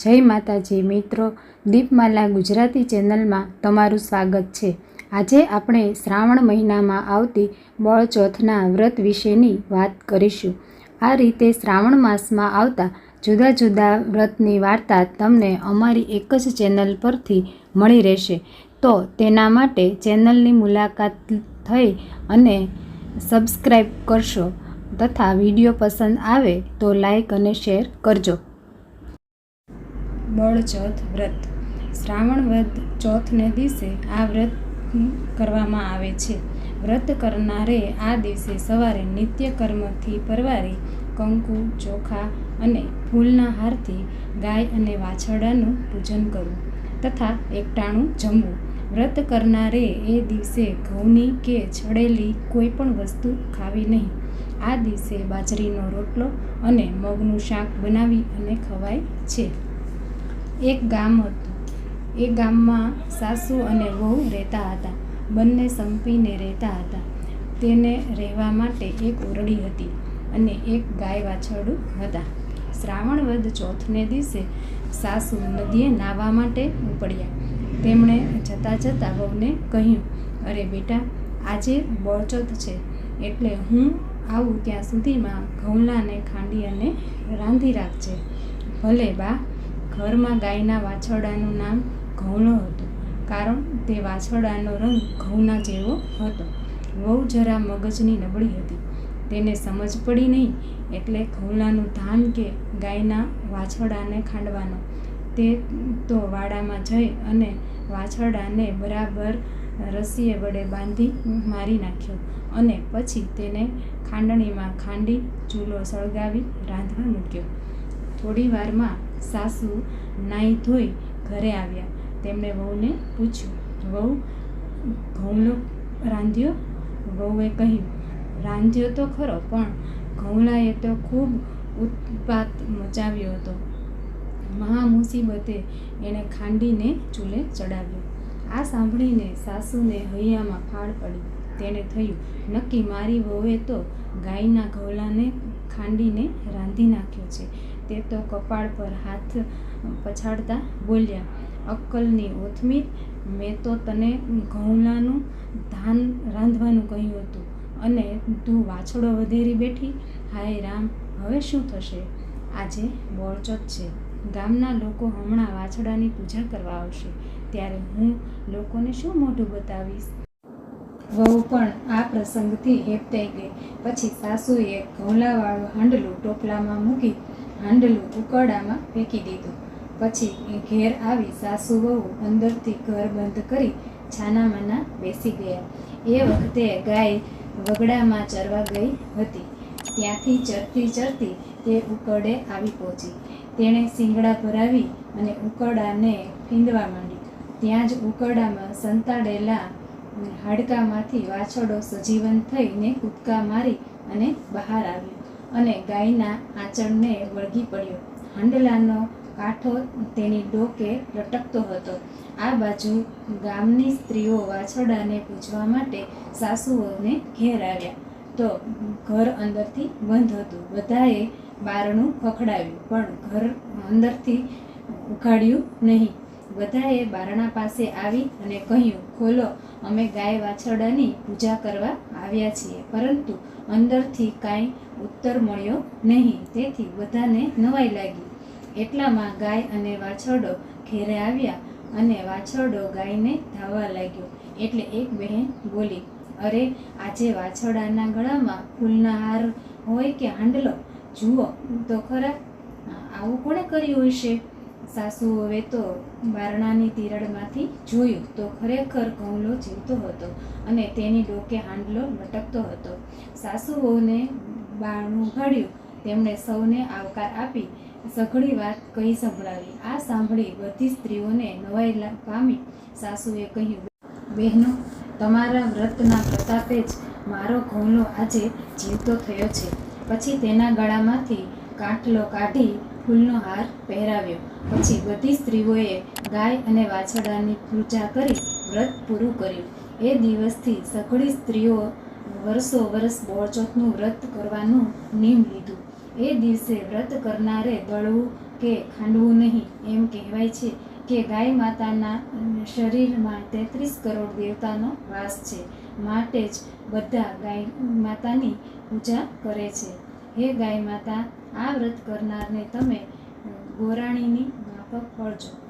જય માતાજી, મિત્રો. દીપમાલા ગુજરાતી ચેનલમાં તમારું સ્વાગત છે. આજે આપણે શ્રાવણ મહિનામાં આવતી બળચોથના વ્રત વિશેની વાત કરીશું. આ રીતે શ્રાવણ માસમાં આવતા જુદા જુદા વ્રતની વાર્તા તમને અમારી એક જ ચેનલ પરથી મળી રહેશે. તો તેના માટે ચેનલની મુલાકાત થઈ અને સબસ્ક્રાઈબ કરશો તથા વીડિયો પસંદ આવે તો લાઈક અને શેર કરજો. બળચોથ વ્રત. શ્રાવણ વદ ચોથને દિવસે આ વ્રત કરવામાં આવે છે. વ્રત કરનારે આ દિવસે સવારે નિત્ય કર્મથી પરવારી કંકુ, ચોખા અને ફૂલના હારથી ગાય અને વાછરડાનું પૂજન કરવું તથા એકટાણું જમવું. વ્રત કરનારે એ દિવસે ઘઉંની કે છડેલી કોઈ પણ વસ્તુ ખાવી નહીં. આ દિવસે બાજરીનો રોટલો અને મગનું શાક બનાવી અને ખવાય છે. એક ગામ હતું. એ ગામમાં સાસુ અને વહુ રહેતા હતા. બંને સંપીને રહેતા હતા. તેને રહેવા માટે એક ઓરડી હતી અને એક ગાય વાછરડું હતા. શ્રાવણ વદ ચોથને દિવસે સાસુ નદીએ નાહવા માટે ઉપડ્યા. તેમણે જતાં જતાં વહુને કહ્યું, અરે બેટા, આજે બળચોથ છે. એટલે હું આવું ત્યાં સુધીમાં ઘઉંલાને ખાંડી અને રાંધી રાખજે. ભલે બા ઘરમાં ગાયના વાછરડાનું નામ ઘઉંલો હતું, કારણ તે વાછરડાનો રંગ ઘઉંના જેવો હતો. વહુ જરા મગજની નબળી હતી. તેને સમજ પડી નહીં એટલે ઘઉંલાનું ધાન કે ગાયના વાછરડાને ખાંડવાનો. તે તો વાડામાં જઈ અને વાછરડાને બરાબર રસીએ વડે બાંધી મારી નાખ્યો અને પછી તેને ખાંડણીમાં ખાંડી, ચૂલો સળગાવી રાંધવા મૂક્યો. થોડી વારમાં સાસુ નાહી ધોઈ ઘરે આવ્યા. તેમણે વહુને પૂછ્યું, વહુ ઘઉંલો રાંધ્યો? વહુએ કહ્યું, રાંધ્યો તો ખરો, પણ ઘઉંલાએ તો ખૂબ ઉત્પાત મચાવ્યો હતો. મહા મુસીબતે એણે ખાંડીને ચૂલે ચડાવ્યો. આ સાંભળીને સાસુને હૈયામાં ફાળ પડી. તેણે થયું, નક્કી મારી વહુએ તો ગાયના ઘોલાને ખાંડીને રાંધી નાખ્યો છે. તે તો કપાળ પર હાથ પછાડતા બોલ્યા, અક્કલની ઓથમી મેં તો તને ઘઉંલાનું ધાન રાંધવાનું કહ્યું હતું અને તું વાછડો વધેરી બેઠી. હાય રામ, હવે શું થશે? આજે બોળચોથ છે. ગામના લોકો હમણાં વાછડાની પૂજા કરવા આવશે. ત્યારે હું લોકોને શું મોઢું બતાવીશ? વહુ પણ આ પ્રસંગથી હેપતાઈ ગઈ. પછી સાસુએ ઘોલાવાળું હાંડલું ટોપલામાં મૂકી હાંડલું ઉકરડામાં ફેંકી દીધું. પછી એ ઘેર આવી સાસુ વહુ અંદરથી ઘર બંધ કરી છાનામાના બેસી ગયા. એ વખતે ગાય વગડામાં ચરવા ગઈ હતી. ત્યાંથી ચરતી ચરતી તે ઉકરડે આવી પહોંચી. તેણે શિંગડા ભરાવી અને ઉકરડાને ફીંદવા માંડી. ત્યાં જ ઉકરડામાં સંતાડેલા હાડકામાંથી વાછરડો સજીવન થઈને કૂદકા મારી અને બહાર આવ્યો. અને ગાયના આંચળને વળગી પડ્યો. હાંડલાનો કાંઠો તેની ડોકે લટકતો હતો. આ બાજુ ગામની સ્ત્રીઓ વાછરડાને પૂજવા માટે સાસુઓને ઘેર આવ્યા. તો ઘર અંદરથી બંધ હતું. બધાએ બારણું ખખડાવ્યું, પણ ઘર અંદરથી ઉઘાડ્યું નહીં. બધાએ બારણા પાસે આવી અને કહ્યું, ખોલો, અમે ગાય વાછરડાની પૂજા કરવા આવ્યા છીએ, પરંતુ અંદરથી કાંઈ ઉત્તર મળ્યો નહીં. તેથી બધાને નવાઈ લાગી. એટલામાં ગાય અને વાછરડો ઘેરે આવ્યા અને વાછરડો ગાયને ધાવવા લાગ્યો. એટલે એક બહેન બોલી, અરે, આજે વાછરડાના ગળામાં ફૂલના હાર હોય કે હાંડલો? જુઓ, તો ખરા, આવું કોણે કર્યું હશે? સાસુઓએ તો બારણાની તિરડમાંથી જોયું તો ખરેખર ઘઉંલો જીવતો હતો અને તેની ડોકે હાંડલો લટકતો હતો. સાસુઓને બારણું ઘડ્યું તેમણે સૌને આવકાર આપી, સઘળી વાત કહી સંભળાવી. આ સાંભળી બધી સ્ત્રીઓને નવાઈ પામી. સાસુએ કહ્યું, બહેનો, તમારા વ્રતના પ્રતાપે જ મારો ઘઉંલો આજે જીવતો થયો છે. પછી તેના ગળામાંથી કાંટલો કાઢી ફૂલનો હાર પહેરાવ્યો. પછી બધી સ્ત્રીઓએ ગાય અને વાછરડાની પૂજા કરી વ્રત પૂરું કર્યું. એ દિવસથી સઘળી સ્ત્રીઓ વર્ષો વર્ષ બોળચોથનું વ્રત કરવાનું નિયમ લીધું. એ દિવસે વ્રત કરનારે દળવું કે ખાંડવું નહીં એમ કહેવાય છે કે ગાય માતાના શરીરમાં તેત્રીસ કરોડ દેવતાનો વાસ છે. માટે જ બધા ગાય માતાની પૂજા કરે છે. હે ગાય માતા આ વ્રત કરનારને તમે ગોરાણીની માફક પડજો